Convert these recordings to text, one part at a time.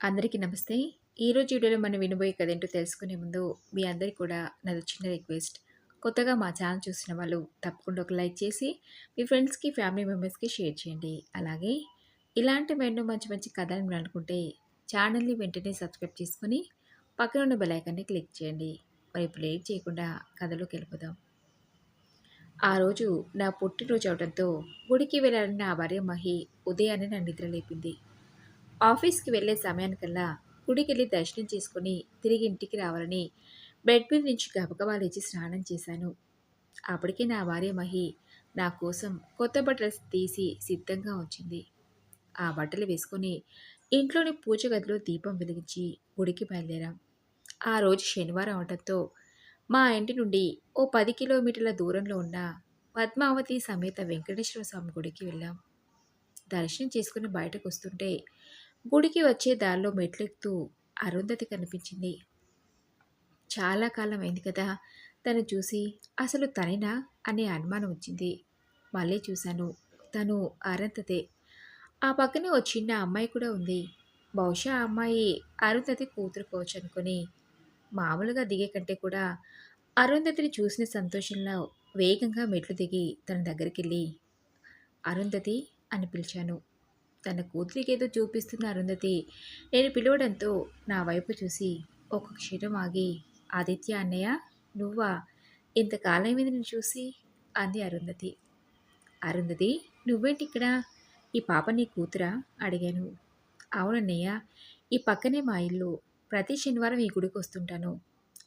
అందరికీ నమస్తే. ఈరోజు వీడియోలో మనం వినబోయే కథ ఏంటో తెలుసుకునే ముందు మీ అందరికి కూడా నాది చిన్న రిక్వెస్ట్. కొత్తగా మా ఛానల్ చూసిన వాళ్ళు తప్పకుండా ఒక లైక్ చేసి మీ ఫ్రెండ్స్‌కి, ఫ్యామిలీ మెంబర్స్‌కి షేర్ చేయండి. అలాగే ఇలాంటి మరెన్నో మంచి మంచి కథలు వినాలనుకుంటే ఛానల్‌ని వెంటనే సబ్స్క్రైబ్ చేసుకొని పక్కన ఉన్న బెలైకాన్ని క్లిక్ చేయండి. మరి ఇప్పుడు లేట్ చేయకుండా కథలోకి వెళ్ళిపోదాం. ఆ రోజు నా పుట్టినరోజు అవడంతో గుడికి వెళ్ళాలని నా భార్య మహి ఉదయాన్నే నా నిద్ర లేపింది. ఆఫీస్‌కి వెళ్ళే సమయానికల్లా గుడికెళ్ళి దర్శనం చేసుకుని తిరిగి ఇంటికి రావాలని బెడ్ మీద నుంచి గబగబా లేచి స్నానం చేశాను. అప్పటికే నా భార్య మహి నా కోసం కొత్త బట్టలు తీసి సిద్ధంగా ఉంచింది. ఆ బట్టలు వేసుకొని ఇంట్లోని పూజ గదిలో దీపం వెలిగించి గుడికి బయలుదేరాం. ఆ రోజు శనివారం అవడంతో మా ఇంటి నుండి ఓ పది కిలోమీటర్ల దూరంలో ఉన్న పద్మావతి సమేత వెంకటేశ్వర స్వామి గుడికి వెళ్ళాం. దర్శనం చేసుకుని బయటకు వస్తుంటే గుడికి వచ్చే దారిలో మెట్లెక్కుతూ అరుంధతి కనిపించింది. చాలా కాలం అయింది కదా తను చూసి అసలు తనేనా అనే అనుమానం వచ్చింది. మళ్ళీ చూశాను. తను అరుంధతే. ఆ పక్కనే ఓ చిన్న అమ్మాయి కూడా ఉంది. బహుశా ఆ అమ్మాయి అరుంధతి కూతురు అనుకుని మామూలుగా దిగే కంటే కూడా అరుంధతిని చూసిన సంతోషంలో వేగంగా మెట్లు దిగి తన దగ్గరికి వెళ్ళి అరుంధతి అని పిలిచాను. తన కూతురికేదో చూపిస్తున్న అరుంధతి. నేను పిలవడంతో నా వైపు చూసి ఒక క్షణం ఆగి ఆదిత్య అన్నయ్య నువ్వా? ఇంతకాలమైంది నేను చూసి? అంది అరుంధతి. అరుంధతి నువ్వేంటి ఇక్కడ ఈ పాప నీ కూతురా? అడిగాను. అవునన్నయ్య ఈ పక్కనే మా ఇల్లు. ప్రతి శనివారం ఈ గుడికి వస్తుంటాను.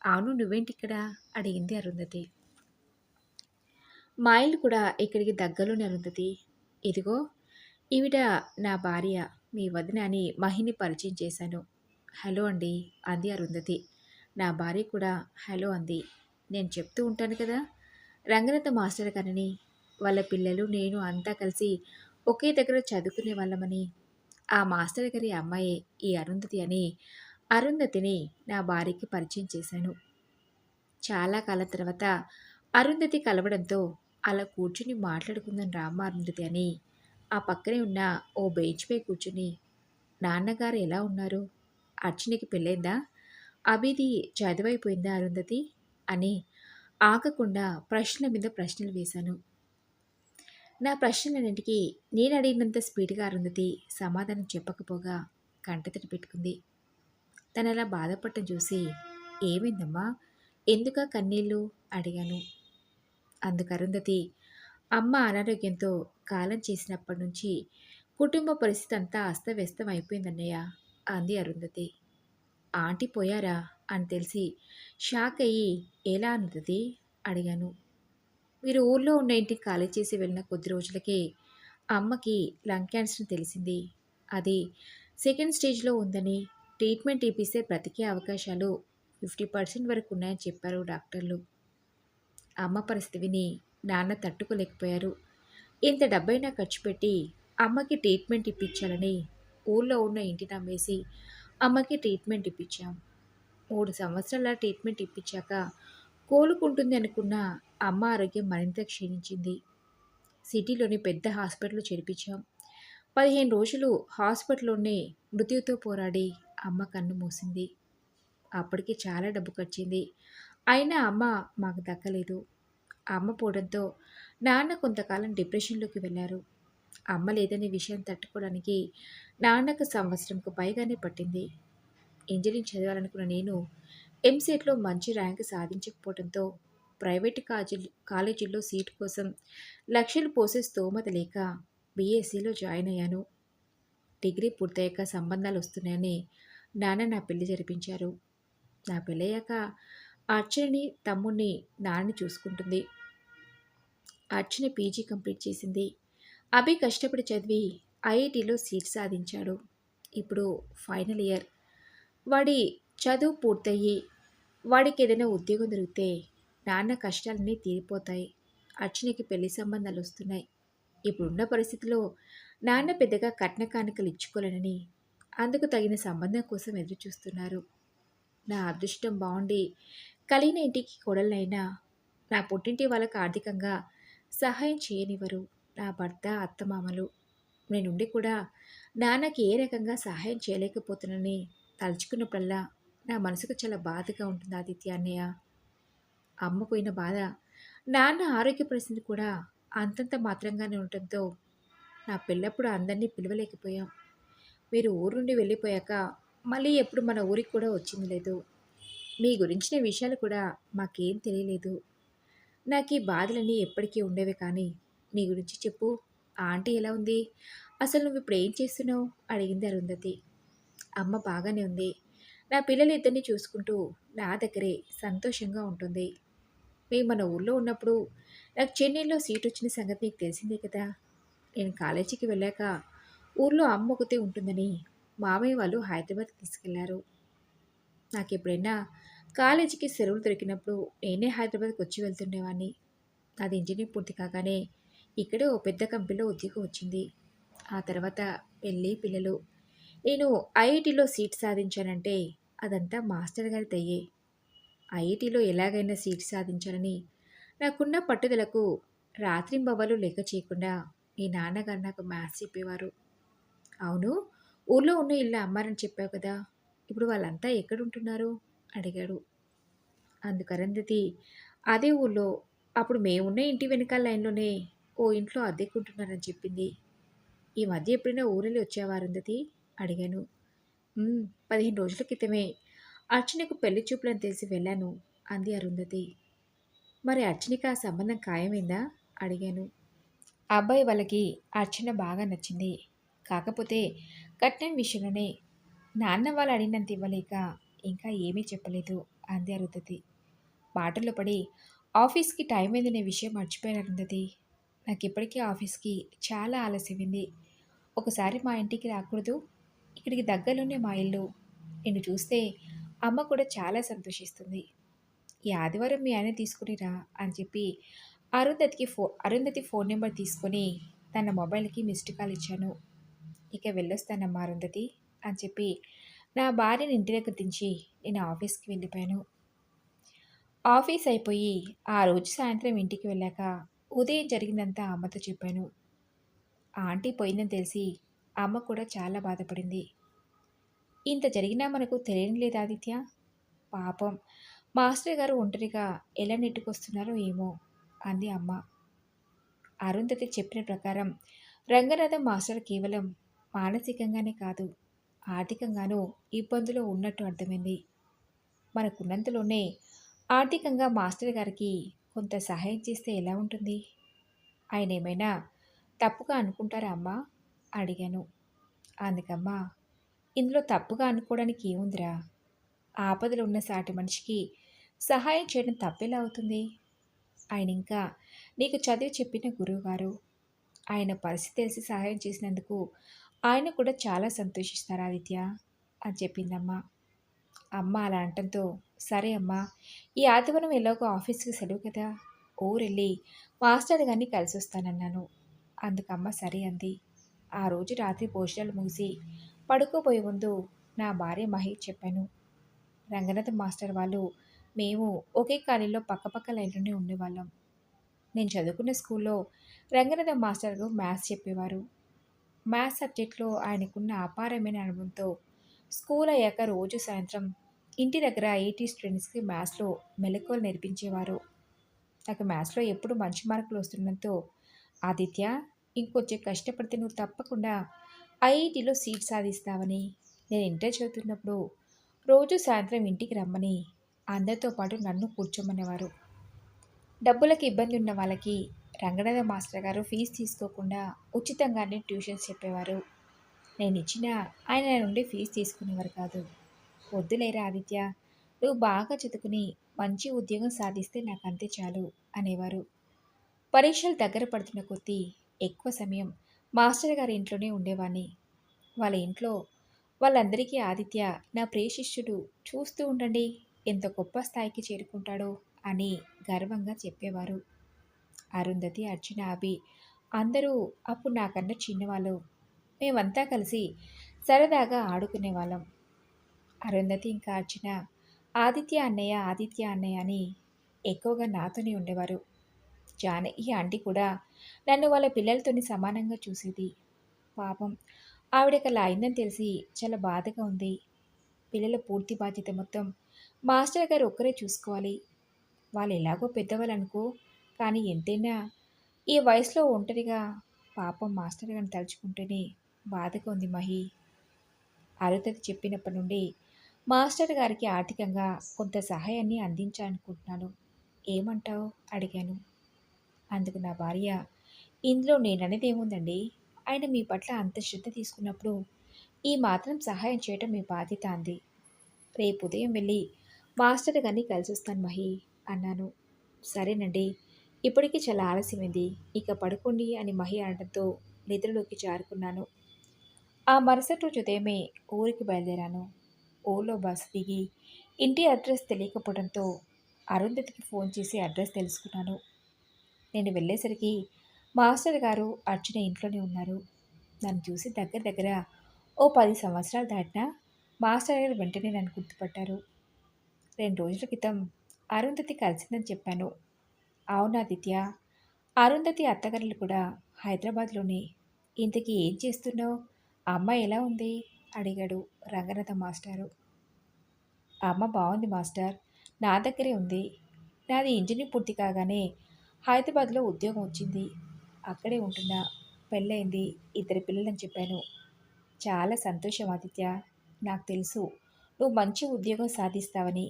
అవును నువ్వేంటి ఇక్కడ అడిగింది అరుంధతి. మా ఇల్లు కూడా ఇక్కడికి దగ్గరలోనే అరుంధతి. ఇదిగో ఈవిడ నా భార్య మీ వదిన అని మహిని పరిచయం చేశాను. హలో అండి అంది అరుంధతి. నా భార్య కూడా హలో అంది. నేను చెప్తూ ఉంటాను కదా రంగనాథ మాస్టర్ గారని వాళ్ళ పిల్లలు నేను అంతా కలిసి ఒకే దగ్గర చదువుకునే వాళ్ళమని. ఆ మాస్టర్ గారి అమ్మాయి ఈ అరుంధతి అని అరుంధతిని నా భార్యకి పరిచయం చేశాను. చాలా కాలం తర్వాత అరుంధతి కలవడంతో అలా కూర్చుని మాట్లాడుకుందాం రామ అరుంధతి అని ఆ పక్కనే ఉన్న ఓ బెంచ్పై కూర్చుని నాన్నగారు ఎలా ఉన్నారు? అర్చనకి పెళ్ళైందా? అభిది చదువైపోయిందా అరుంధతి? అని ఆగకుండా ప్రశ్నల మీద ప్రశ్నలు వేశాను. నా ప్రశ్నలన్నింటికీ నేను అడిగినంత స్పీడ్గా అరుంధతి సమాధానం చెప్పకపోగా కంటతడి పెట్టుకుంది. తను అలా బాధపడటం చూసి ఏమైందమ్మా? ఎందుక కన్నీళ్ళు? అడిగాను. అందుకు అరుంధతి అమ్మ అనారోగ్యంతో కాలం చేసినప్పటి నుంచి కుటుంబ పరిస్థితి అంతా అస్తవ్యస్తం అయిపోయిందన్నయ్య అంది అరుంధతి. ఆంటీ పోయారా? అని తెలిసి షాక్ అయ్యి ఎలా అనుతుంది అడిగాను. మీరు ఊర్లో ఉన్న ఇంటికి ఖాళీ చేసి వెళ్ళిన కొద్ది రోజులకే అమ్మకి లంగ్ క్యాన్సర్ తెలిసింది. అది సెకండ్ స్టేజ్లో ఉందని ట్రీట్మెంట్ ఇప్పిస్తే బ్రతికే అవకాశాలు ఫిఫ్టీ పర్సెంట్ వరకు ఉన్నాయని చెప్పారు డాక్టర్లు. అమ్మ పరిస్థితి విని నాన్న తట్టుకోలేకపోయారు. ఇంత డబ్బైనా ఖర్చు పెట్టి అమ్మకి ట్రీట్మెంట్ ఇప్పించాలని ఊళ్ళో ఉన్న ఇంటిని అమ్మేసి అమ్మకి ట్రీట్మెంట్ ఇప్పించాం. మూడు సంవత్సరాల ట్రీట్మెంట్ ఇప్పించాక కోలుకుంటుంది అనుకున్న అమ్మ ఆరోగ్యం మరింత క్షీణించింది. సిటీలోని పెద్ద హాస్పిటల్ చేర్పించాం. పదిహేను రోజులు హాస్పిటల్లోనే మృత్యుతో పోరాడి అమ్మ కన్ను మూసింది. అప్పటికి చాలా డబ్బు ఖర్చింది అయినా అమ్మ మాకు దక్కలేదు. అమ్మ పోవడంతో నాన్న కొంతకాలం డిప్రెషన్లోకి వెళ్ళారు. అమ్మ లేదనే విషయం తట్టుకోవడానికి నాన్నకు సంవత్సరంకు పైగానే పట్టింది. ఇంజనీరింగ్ చదవాలనుకున్న నేను ఎంసెట్లో మంచి ర్యాంక్ సాధించకపోవడంతో ప్రైవేట్ కాజీ కాలేజీల్లో సీటు కోసం లక్షలు పోసే స్తోమత లేక బీఎస్సీలో జాయిన్ అయ్యాను. డిగ్రీ పూర్తయ్యాక సంబంధాలు వస్తున్నాయని నాన్న నా పెళ్ళి జరిపించారు. నా పెళ్ళయ్యాక అర్చనని తమ్ముడిని నాన్నని చూసుకుంటుంది. అర్చన పీజీ కంప్లీట్ చేసింది. అభి కష్టపడి చదివి ఐఐటిలో సీట్ సాధించాడు. ఇప్పుడు ఫైనల్ ఇయర్. వాడి చదువు పూర్తయ్యి వాడికి ఏదైనా ఉద్యోగం దొరికితే నాన్న కష్టాలన్నీ తీరిపోతాయి. అర్చనకి పెళ్ళి సంబంధాలు వస్తున్నాయి. ఇప్పుడున్న పరిస్థితిలో నాన్న పెద్దగా కట్న కానుకలు ఇచ్చుకోలేనని అందుకు తగిన సంబంధం కోసం ఎదురు చూస్తున్నారు నా అదృష్టం బాగుండి కలిగిన ఇంటికి కొడలైనా నా పుట్టింటి వాళ్ళకు ఆర్థికంగా సహాయం చేయనివ్వరు నా భర్త అత్తమామలు. నేనుండి కూడా నాన్నకి ఏ రకంగా సహాయం చేయలేకపోతున్నానని తలుచుకున్నప్పుడల్లా నా మనసుకు చాలా బాధగా ఉంటుంది ఆదిత్య అన్నయ్య. అమ్మ పోయిన బాధ నాన్న ఆరోగ్య పరిస్థితి కూడా అంతంత మాత్రంగానే ఉండటంతో నా పెళ్ళప్పుడు అందరినీ పిలవలేకపోయాం. మీరు ఊరు నుండి వెళ్ళిపోయాక మళ్ళీ ఎప్పుడు మన ఊరికి కూడా వచ్చింది లేదు. మీ గురించిన విషయాలు కూడా మాకేం తెలియలేదు. నాకు ఈ బాధలన్నీ ఎప్పటికీ ఉండేవి కానీ నీ గురించి చెప్పు. ఆ ఆంటీ ఎలా ఉంది? అసలు నువ్వు ఇప్పుడు ఏం చేస్తున్నావు? అడిగింది అరుంధతి. అమ్మ బాగానే ఉంది. నా పిల్లలు ఇద్దరిని చూసుకుంటూ నా దగ్గరే సంతోషంగా ఉంటుంది. మేము మన ఊళ్ళో ఉన్నప్పుడు నాకు చెన్నైలో సీట్ వచ్చిన సంగతి నీకు తెలిసిందే కదా. నేను కాలేజీకి వెళ్ళాక ఊర్లో అమ్మ ఒకతే ఉంటుందని మామయ్య వాళ్ళు హైదరాబాద్ తీసుకెళ్ళారు. నాకు ఎప్పుడైనా కాలేజీకి సెలవులు దొరికినప్పుడు నేనే హైదరాబాద్కి వచ్చి వెళ్తుండేవాడిని నాది ఇంజనీరింగ్ పూర్తి కాగానే ఇక్కడే ఓ పెద్ద కంపెనీలో ఉద్యోగం వచ్చింది. ఆ తర్వాత పెళ్ళి పిల్లలు. నేను ఐఐటిలో సీట్ సాధించానంటే అదంతా మాస్టర్ గారి దయ్యే ఐఐటిలో ఎలాగైనా సీట్ సాధించాలని నాకున్న పట్టుదలకు రాత్రింబవలు లెక్క చేయకుండా మీ నాన్నగారు నాకు మ్యాథ్స్ చెప్పేవారు. అవును ఊళ్ళో ఉన్న ఇల్లు అమ్మారని చెప్పావు కదా ఇప్పుడు వాళ్ళంతా ఎక్కడుంటున్నారు? అడిగాడు. అందుకు అరుంధతి అదే ఊళ్ళో అప్పుడు మేమున్న ఇంటి వెనకాల లైన్లోనే ఓ ఇంట్లో అద్దెకుంటున్నారని చెప్పింది. ఈ మధ్య ఎప్పుడైనా ఊరెళ్ళి వచ్చావా అరుంధతి అడిగాను. పదిహేను రోజుల క్రితమే. అర్చనకు పెళ్ళి చూపులని తెలిసి వెళ్ళాను అంది అరుంధతి. మరి అర్చనకి ఆ సంబంధం ఖాయమైందా? అడిగాను. అబ్బాయి వాళ్ళకి అర్చన బాగా నచ్చింది. కాకపోతే కట్నం విషయంలోనే నాన్న వాళ్ళు అడిగినంత ఇవ్వలేక ఇంకా ఏమీ చెప్పలేదు అంది అరుంధతి. మాటల్లో పడి ఆఫీస్కి టైం అయిందనే విషయం మర్చిపోయాను అరుంధతి. నాకు ఇప్పటికీ ఆఫీస్కి చాలా ఆలస్యమైంది ఒకసారి మా ఇంటికి రాకూడదు. ఇక్కడికి దగ్గరలోనే మా ఇల్లు. నిన్ను చూస్తే అమ్మ కూడా చాలా సంతోషిస్తుంది. ఈ ఆదివారం మీ ఆయన తీసుకునిరా అని చెప్పి అరుంధతికి ఫో అరుంధతి ఫోన్ నెంబర్ తీసుకొని తన మొబైల్కి మిస్డ్ కాల్ ఇచ్చాను. ఇక వెళ్ళొస్తానమ్మా అరుంధతి అని చెప్పి నా భార్యని ఇంటి దగ్గర దించి నేను ఆఫీస్కి వెళ్ళిపోయాను. ఆఫీస్ అయిపోయి ఆ రోజు సాయంత్రం ఇంటికి వెళ్ళాక ఉదయం జరిగిందంతా అమ్మతో చెప్పాను. ఆంటీ పోయిందని తెలిసి అమ్మ కూడా చాలా బాధపడింది. ఇంత జరిగినా మనకు తెలియని లేదు ఆదిత్య. పాపం మాస్టర్ గారు ఒంటరిగా ఎలా నెట్టుకొస్తున్నారో ఏమో అంది అమ్మ. అరుంధతి చెప్పిన ప్రకారం రంగనాథం మాస్టర్ కేవలం మానసికంగానే కాదు ఆర్థికంగానూ ఇబ్బందులు ఉన్నట్టు అర్థమైంది. మనకున్నంతలోనే ఆర్థికంగా మాస్టర్ గారికి కొంత సహాయం చేస్తే ఎలా ఉంటుంది? ఆయన ఏమైనా తప్పుగా అనుకుంటారా అమ్మా? అడిగాను. అందుకమ్మా ఇందులో తప్పుగా అనుకోవడానికి ఏముందిరా? ఆపదలు ఉన్న సాటి మనిషికి సహాయం చేయడం తప్పెలా అవుతుంది? ఆయన ఇంకా నీకు చదివి చెప్పిన గురువుగారు ఆయన పరిస్థితి తెలిసి సహాయం చేసినందుకు ఆయన కూడా చాలా సంతోషిస్తారు ఆదిత్య. అని చెప్పిందమ్మ. అమ్మ అలా అంటంతో సరే అమ్మా ఈ ఆదివారం ఎలాగో ఆఫీస్కి సెలవు కదా ఊరెళ్ళి మాస్టర్ గారిని కలిసి వస్తానన్నాను అందుకమ్మ సరే అంది. ఆ రోజు రాత్రి భోజనాలు ముగిసి పడుకోబోయే ముందు నా భార్య మహేష్ చెప్పాను. రంగనాథ్ మాస్టర్ వాళ్ళు మేము ఒకే కాలేజీలో పక్కపక్క లైన్లోనే ఉండేవాళ్ళం. నేను చదువుకున్న స్కూల్లో రంగనాథ మాస్టర్ గారు మ్యాథ్స్ చెప్పేవారు. మ్యాథ్స్ సబ్జెక్ట్లో ఆయనకున్న అపారమైన అనుభవంతో స్కూల్ అయ్యాక రోజు సాయంత్రం ఇంటి దగ్గర ఐఐటి స్టూడెంట్స్కి మ్యాథ్స్లో మెలకువలు నేర్పించేవారు. నాకు మ్యాథ్స్లో ఎప్పుడు మంచి మార్కులు వస్తుండడంతో ఆదిత్య ఇంకొంచెం కష్టపడితే నువ్వు తప్పకుండా ఐఐటిలో సీట్ సాధిస్తావని నేను ఇంటర్ చదువుతున్నప్పుడు రోజు సాయంత్రం ఇంటికి రమ్మని అందరితో పాటు నన్ను కూర్చోమనేవారు. డబ్బులకు ఇబ్బంది ఉన్న వాళ్ళకి రంగనాథ మాస్టర్ గారు ఫీజు తీసుకోకుండా ఉచితంగానే ట్యూషన్స్ చెప్పేవారు. నేను ఇచ్చిన ఆయన నుండి ఫీజు తీసుకునేవారు కాదు. వద్దులేరా ఆదిత్య నువ్వు బాగా చదువుకుని మంచి ఉద్యోగం సాధిస్తే నాకు అంతే చాలు అనేవారు. పరీక్షలు దగ్గర పడుతున్న కొద్దీ ఎక్కువ సమయం మాస్టర్ గారి ఇంట్లోనే ఉండేవాణ్ణి. వాళ్ళ ఇంట్లో వాళ్ళందరికీ ఆదిత్య నా ప్రియ శిష్యుడు చూస్తూ ఉండండి ఎంత గొప్ప స్థాయికి చేరుకుంటాడో అని గర్వంగా చెప్పేవారు. అరుంధతి అర్చన అభి అందరూ అప్పుడు నాకన్నా చిన్నవాళ్ళు. మేమంతా కలిసి సరదాగా ఆడుకునేవాళ్ళం. అరుంధతి ఇంకా అర్చన ఆదిత్య అన్నయ్య ఆదిత్య అన్నయ్య అని ఎక్కువగా నాతోనే ఉండేవారు. జానకి ఆంటీ కూడా నన్ను వాళ్ళ పిల్లలతోని సమానంగా చూసేది. పాపం ఆవిడకి అలా అయిందని తెలిసి చాలా బాధగా ఉంది. పిల్లల పూర్తి బాధ్యత మొత్తం మాస్టర్ గారు ఒక్కరే చూసుకోవాలి. వాళ్ళు ఎలాగో పెద్దవాళ్ళు అనుకో కానీ ఎంతైనా ఈ వయసులో ఒంటరిగా పాపం మాస్టర్ గారిని తలుచుకుంటేనే బాధగా ఉంది మహి. అరుతది చెప్పినప్పటి నుండి మాస్టర్ గారికి ఆర్థికంగా కొంత సహాయాన్ని అందించాలనుకుంటున్నాను. ఏమంటావు? అడిగాను. అందుకు నా భార్య ఇందులో నేననేది ఏముందండి? ఆయన మీ పట్ల అంత శ్రద్ధ తీసుకున్నప్పుడు ఈ మాత్రం సహాయం చేయటం మీ బాధ్యత అంది. రేపు ఉదయం వెళ్ళి మాస్టర్ గారిని కలిసి వస్తాను మహి అన్నాను. సరేనండి. ఇప్పటికీ చాలా ఆలస్యమైంది. ఇక పడుకోండి అని మహి అనడంతో నిద్రలోకి జారుకున్నాను. ఆ మరుసటి రోజు ఉదయమే ఊరికి బయలుదేరాను. ఊళ్ళో బస్సు దిగి ఇంటి అడ్రస్ తెలియకపోవడంతో అరుంధతికి ఫోన్ చేసి అడ్రస్ తెలుసుకున్నాను. నేను వెళ్ళేసరికి మాస్టర్ గారు అర్చన ఇంట్లోనే ఉన్నారు. నన్ను చూసి దగ్గర దగ్గర ఓ పది సంవత్సరాలు దాటినా మాస్టర్ గారు వెంటనే నన్ను గుర్తుపట్టారు. రెండు రోజుల క్రితం అరుంధతి కలిసిందని చెప్పాను. అవునాదిత్య అరుంధతి అత్తగారులు కూడా హైదరాబాద్లోనే. ఇంతకీ ఏం చేస్తున్నావు? అమ్మ ఎలా ఉంది? అడిగాడు రంగనాథ మాస్టారు. అమ్మ బాగుంది మాస్టర్. నా దగ్గరే ఉంది. నాది ఇంజనీర్ పూర్తి కాగానే హైదరాబాద్లో ఉద్యోగం వచ్చింది. అక్కడే ఉంటున్నా. పెళ్ళైంది ఇద్దరు పిల్లలని చెప్పాను. చాలా సంతోషం ఆదిత్య నాకు తెలుసు. నువ్వు మంచి ఉద్యోగం సాధిస్తావని.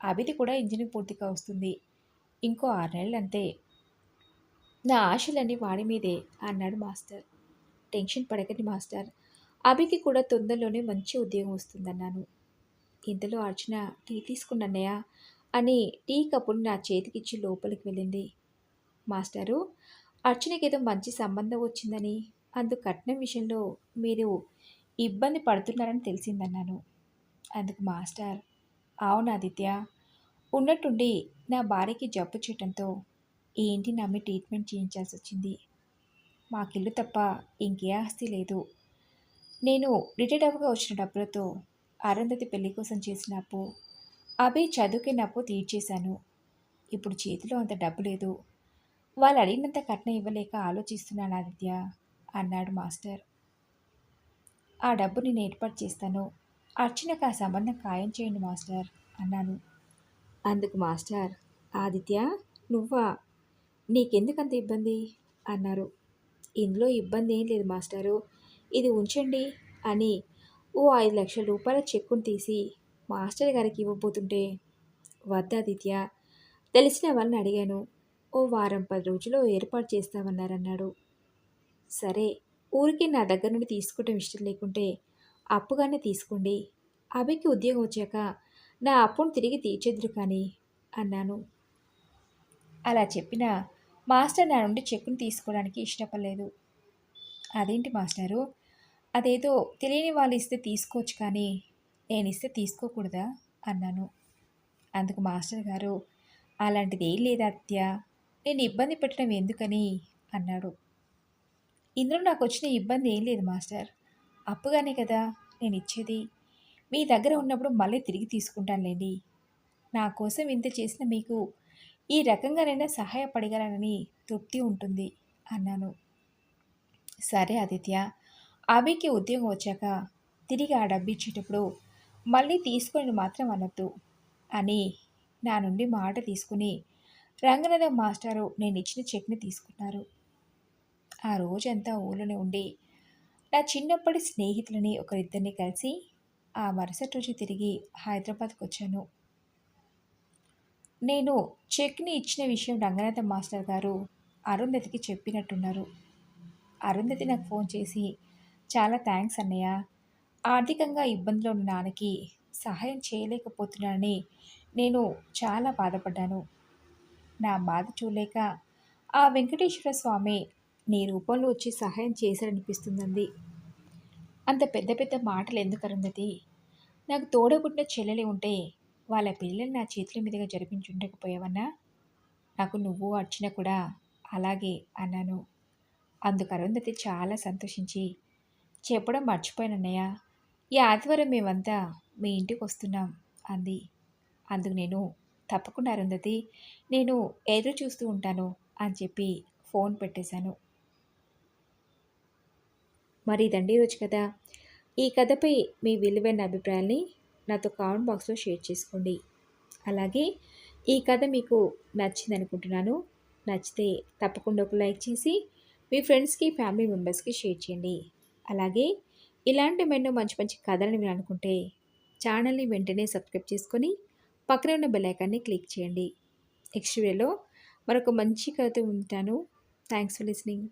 అభిది కూడా ఇంజనీర్ పూర్తిగా వస్తుంది. ఇంకో ఆరు నెలలు అంతే నా ఆశలన్నీ వాడి మీదే అన్నాడు మాస్టర్. టెన్షన్ పడకండి మాస్టర్. అభికి కూడా తొందరలోనే మంచి ఉద్యోగం వస్తుందన్నాను. ఇంతలో అర్చన టీ తీసుకున్నన్నయ్య అని టీ కప్పును నా చేతికిచ్చి లోపలికి వెళ్ళింది. మాస్టారు అర్చనకి ఏదో మంచి సంబంధం వచ్చిందని అందు కట్నం విషయంలో మీరు ఇబ్బంది పడుతున్నారని తెలిసిందన్నాను. అందుకు మాస్టర్ అవును ఆదిత్య? ఉన్నట్టుండి నా భార్యకి జబ్బు చేయటంతో ఈ ఇంటిని నమ్మి ట్రీట్మెంట్ చేయించాల్సి వచ్చింది? మాకిల్లు తప్ప ఇంకే ఆస్తి లేదు. నేను రిటైర్డ్ అవ్వగా వచ్చిన డబ్బులతో అరుంధతి పెళ్ళి కోసం చేసిన అప్పు అభి చదువుకున్న అప్పు తీర్చేశాను ఇప్పుడు చేతిలో అంత డబ్బు లేదు. వాళ్ళు అడిగినంత కట్నం ఇవ్వలేక ఆలోచిస్తున్నాను ఆదిత్య అన్నాడు మాస్టర్. ఆ డబ్బు నేను ఏర్పాటు చేస్తాను. అర్చనకు ఆ సంబంధం ఖాయం చేయండి మాస్టర్ అన్నాను. అందుకు మాస్టర్ ఆదిత్య నువ్వా? నీకెందుకంత ఇబ్బంది? అన్నారు. ఇందులో ఇబ్బంది ఏం లేదు మాస్టారు. ఇది ఉంచండి అని ఓ ఐదు లక్షల రూపాయల చెక్కును తీసి మాస్టర్ గారికి ఇవ్వబోతుంటే వద్దాదిత్య తెలిసిన వాళ్ళని అడిగాను. ఓ వారం పది రోజుల్లో ఏర్పాటు చేస్తామన్నారన్నాడు. సరే ఊరికి నా దగ్గర నుండి తీసుకోవటం ఇష్టం లేకుంటే అప్పుగానే తీసుకోండి. అభికి ఉద్యోగం వచ్చాక నా అప్పును తిరిగి తీర్చేద్దరు కానీ అన్నాను. అలా చెప్పిన మాస్టర్ నా నుండి చెక్కును తీసుకోవడానికి ఇష్టపడలేదు. అదేంటి మాస్టారు? అదేదో తెలియని వాళ్ళు ఇస్తే తీసుకోవచ్చు కానీ నేను ఇస్తే తీసుకోకూడదా? అన్నాను. అందుకు మాస్టర్ గారు అలాంటిది ఏం లేదు అత్య నేను ఇబ్బంది పెట్టడం ఎందుకని? అన్నాడు. ఇందులో నాకు వచ్చిన ఇబ్బంది ఏం లేదు మాస్టర్. అప్పుగానే కదా నేను ఇచ్చేది. మీ దగ్గర ఉన్నప్పుడు మళ్ళీ తిరిగి తీసుకుంటానులేండి. నా కోసం ఇంత చేసిన మీకు ఈ రకంగానైనా సహాయపడగలనని తృప్తి ఉంటుంది అన్నాను. సరే ఆదిత్య అభికి ఉద్యోగం వచ్చాక తిరిగి ఆ డబ్బు ఇచ్చేటప్పుడు మళ్ళీ తీసుకొని మాత్రం అనొద్దు అని నా నుండి మాట తీసుకుని రంగనాథ మాస్టారు నేను ఇచ్చిన చెక్ని తీసుకున్నారు. ఆ రోజంతా ఊళ్ళోనే ఉండి నా చిన్నప్పటి స్నేహితులని ఒకరిద్దరిని కలిసి ఆ మరుసటి రోజు తిరిగి హైదరాబాద్కి వచ్చాను నేను చెక్ని ఇచ్చిన విషయం రంగనాథ మాస్టర్ గారు అరుంధతికి చెప్పినట్టున్నారు. అరుంధతి నాకు ఫోన్ చేసి చాలా థ్యాంక్స్ అన్నయ్య. ఆర్థికంగా ఇబ్బందిలో ఉన్న నాన్నకి సహాయం చేయలేకపోతున్నానని నేను చాలా బాధపడ్డాను. నా బాధ చూడలేక ఆ వెంకటేశ్వర స్వామి నీ రూపంలో వచ్చి సహాయం చేశాడనిపిస్తుందండి అంత పెద్ద పెద్ద మాటలు ఎందుకు అరుంధతి? నాకు తోడబుట్టిన చెల్లెలి ఉంటే వాళ్ళ పిల్లల్ని నా చేతుల మీదుగా జరిపించుండకపోయావన్నా నాకు నువ్వు అర్చన కూడా అలాగే అన్నాను. అందుకు అరుంధతి చాలా సంతోషించి చెప్పడం మర్చిపోయానన్నయ్య ఈ ఆదివారం మేమంతా మీ ఇంటికి వస్తున్నాం అంది. అందుకు నేను తప్పకుండా అరుంధతి నేను ఎదురు చూస్తూ ఉంటాను అని చెప్పి ఫోన్ పెట్టేశాను. మరి ఇదండి ఈరోజు కదా ఈ కథపై మీ విలువైన అభిప్రాయాల్ని నాతో కామెంట్ బాక్స్లో షేర్ చేసుకోండి. అలాగే ఈ కథ మీకు నచ్చింది అనుకుంటున్నాను. నచ్చితే తప్పకుండా ఒక లైక్ చేసి మీ ఫ్రెండ్స్కి ఫ్యామిలీ మెంబర్స్కి షేర్ చేయండి. అలాగే ఇలాంటి మెన్నో మంచి మంచి కథలను మీరు అనుకుంటే ఛానల్ని వెంటనే సబ్స్క్రైబ్ చేసుకొని పక్కనే ఉన్న బెల్లైకాన్ని క్లిక్ చేయండి. నెక్స్ట్ వీడియోలో మరొక మంచి కథ ఉంటాను. Thanks for listening.